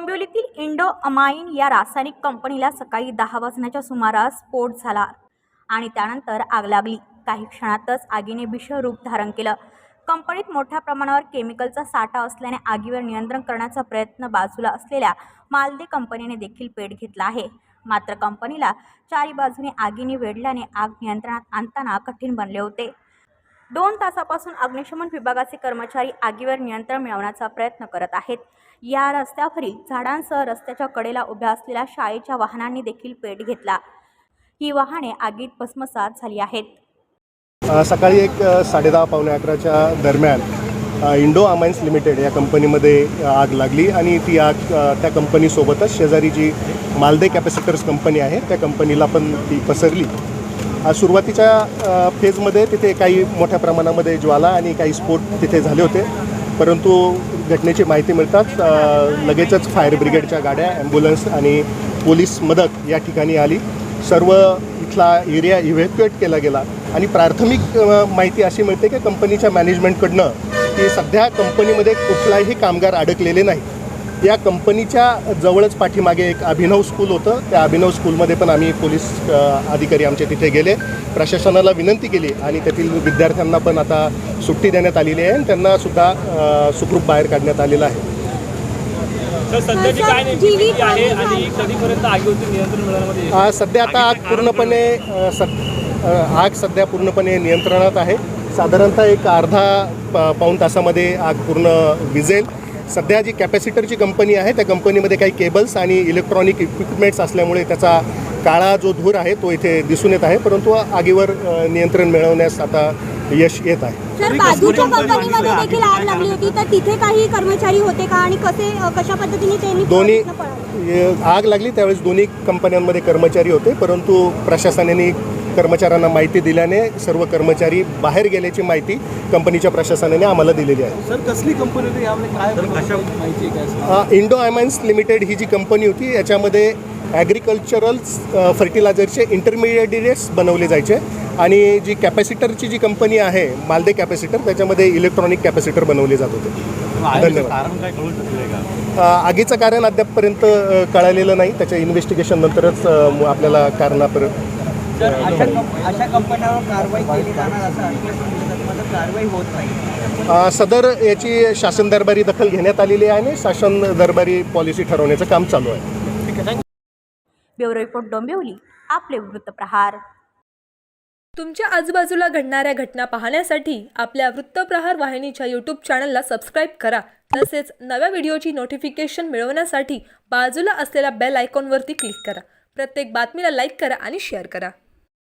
डोंबिवलीतील Indo amine या रासायनिक कंपनीला सकाळी दहा वाजण्याच्या सुमारास स्फोट झाला आणि त्यानंतर आग लागली. काही क्षणातच आगीने भीषण रूप धारण केलं. कंपनीत मोठ्या प्रमाणावर केमिकलचा साठा असल्याने आगीवर नियंत्रण करण्याचा प्रयत्न बाजूला असलेल्या मालदे कंपनीने देखील पेट घेतला आहे. मात्र कंपनीला चारी बाजूने आगीने वेढल्याने आग नियंत्रणात आणताना कठीण बनले होते. दोन तासापासून अग्निशमन विभागाचे कर्मचारी आगीवर नियंत्रण मिळवण्याचा प्रयत्न करत आहेत. या रस्त्यावरील झाडांसह रस्त्याच्या कडेला उभ्या असलेल्या शाळेच्या वाहनांनी देखील पेट घेतला. ही वाहने आगीत भस्मसात झाली आहेत. सकाळी एक साडेदहा पावणे अकराच्या दरम्यान इंडो अमाइन्स लिमिटेड या कंपनीमध्ये आग लागली आणि ती आग त्या कंपनीसोबतच शेजारी जी मालदे कॅपॅसिटर्स कंपनी आहे त्या कंपनीला पण ती पसरली. सुरुवातीच्या फेजमध्ये तिथे काही मोठ्या प्रमाणामध्ये ज्वाला आणि काही स्फोट तिथे झाले होते. परंतु घटनेची माहिती मिळताच लगेचच फायर ब्रिगेडच्या गाड्या ॲम्ब्युलन्स आणि पोलीस मदत या ठिकाणी आली. सर्व इथला एरिया इव्हॅक्युएट केला गेला. आणि प्राथमिक माहिती अशी मिळते की कंपनीच्या मॅनेजमेंटकडनं की सध्या कंपनीमध्ये कुठलाही कामगार अडकलेले नाही या कंपनीच्या जवळच पाठीमागे एक अभिनव स्कूल होतं. त्या अभिनव स्कूलमध्ये पण आम्ही पोलीस अधिकारी आमचे तिथे गेले. प्रशासनाला विनंती केली आणि तेथील विद्यार्थ्यांना पण आता सुट्टी देण्यात आलेली आहे आणि त्यांना सुद्धा अ, सुखरूप बाहेर काढण्यात आलेलं आहे. आ, सध्या आता आग पूर्णपणे आग सध्या पूर्णपणे नियंत्रणात आहे. साधारणतः एक अर्धा पाऊण तासामध्ये आग पूर्ण विझेल सध्या जी कॅपॅसिटरची कंपनी आहे त्या कंपनीमध्ये काही केबल्स आणि इलेक्ट्रॉनिक इक्विपमेंट्स असल्यामुळे त्याचा काळा जो धूर आहे तो इथे दिसून येत आहे. परंतु आगीवर नियंत्रण मिळवण्यास आता यश येत आहे. सर बाजूच्या कंपनीमध्ये देखील आग लागली होती तर तिथे काही कर्मचारी होते का? आणि कसे अ, कशा पद्धतीने त्यांनी दोन्ही आग लागली त्यावेळेस दोन्ही कंपन्यांमध्ये कर्मचारी होते परंतु प्रशासनाने कर्मचाऱ्यांना माहिती दिल्याने सर्व कर्मचारी बाहेर गेल्याची माहिती कंपनीच्या प्रशासनाने आम्हाला दिलेली आहे. सर कसली कंपनी होती? यामध्ये काय माहिती काय इंडो आयमाइन्स लिमिटेड ही जी कंपनी होती याच्यामध्ये ॲग्रिकल्चरल फर्टिलायझरचे इंटरमिडिएट्स बनवले जायचे आणि जी कॅपॅसिटरची जी कंपनी आहे मालदे कॅपॅसिटर त्याच्यामध्ये इलेक्ट्रॉनिक कॅपॅसिटर बनवले जात होते. धन्यवाद. आगीचं कारण अद्यापपर्यंत कळालेलं नाही. त्याच्या इन्व्हेस्टिगेशन नंतरच आपल्याला कारणापर्यंत तर अशा कंप अशा कंपन्यांवर कारवाई केली जाणार असं आश्वासन कारवाई होत नाही. सदर याची शासन दरबारी दखल घेण्यात आलेली आहे आणि शासन दरबारी पॉलिसी ठरवण्याचं काम चालू आहे. Bureau report Dombivli. आपले वृत्तप्रहार तुमच्या आजूबाजूला घडणाऱ्या घटना पाहण्यासाठी आपल्या वृत्तप्रहार वाहिनीच्या यूट्यूब चॅनलला सबस्क्राईब करा. तसेच नव्या व्हिडिओची नोटिफिकेशन मिळवण्यासाठी बाजूला असलेल्या बेल आयकॉनवरती क्लिक करा. प्रत्येक बातमीला लाईक करा आणि शेअर करा.